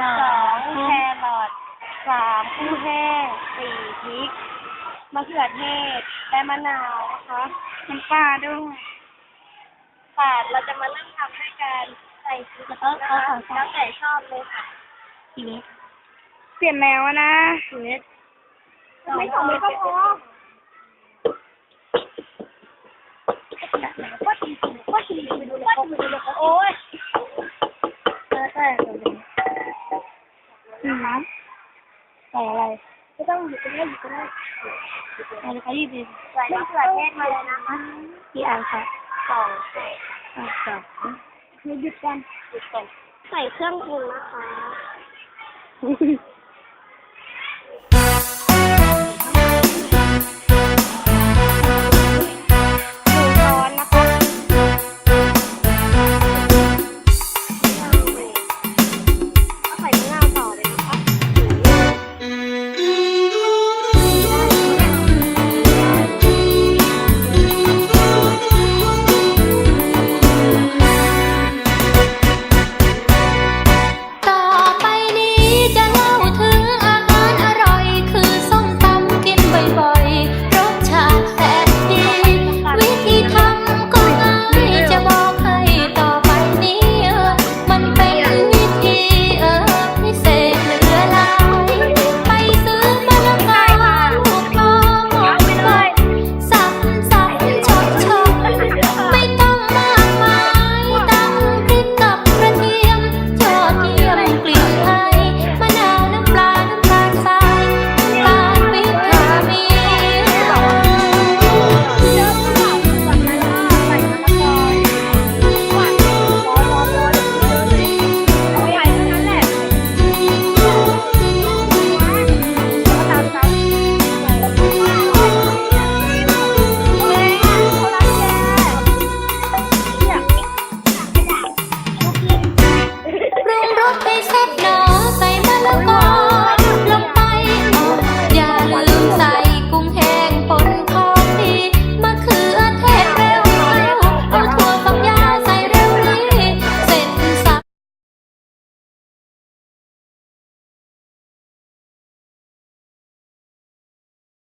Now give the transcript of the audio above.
มะละกอค่ะสองแครอทสามกุ้งแห้งสี่พริกมะเขือเทศและมะนาวนะคะน้ำปลาด้วยแปดเราจะมาเริ่มทำด้วยการใส่พริกนะคะแล้วแต่ชอบเลยค่ะทีนี้เปลี่ยนแนวอะนะเม็ดไม่สองเม็ดก็พอว่าทีว่าทีไปดูเลยไปดูเลยโอ้ย ใส่อะไรไม่ต้องหยิบก็ได้หยิบก็ได้อะไรคะยี่สิบใส่มะเขือเทศมาเลยนะคะกี่อันคะสองใส่อะสองหยุดกันหยุดกันใส่เครื่องปรุงนะคะ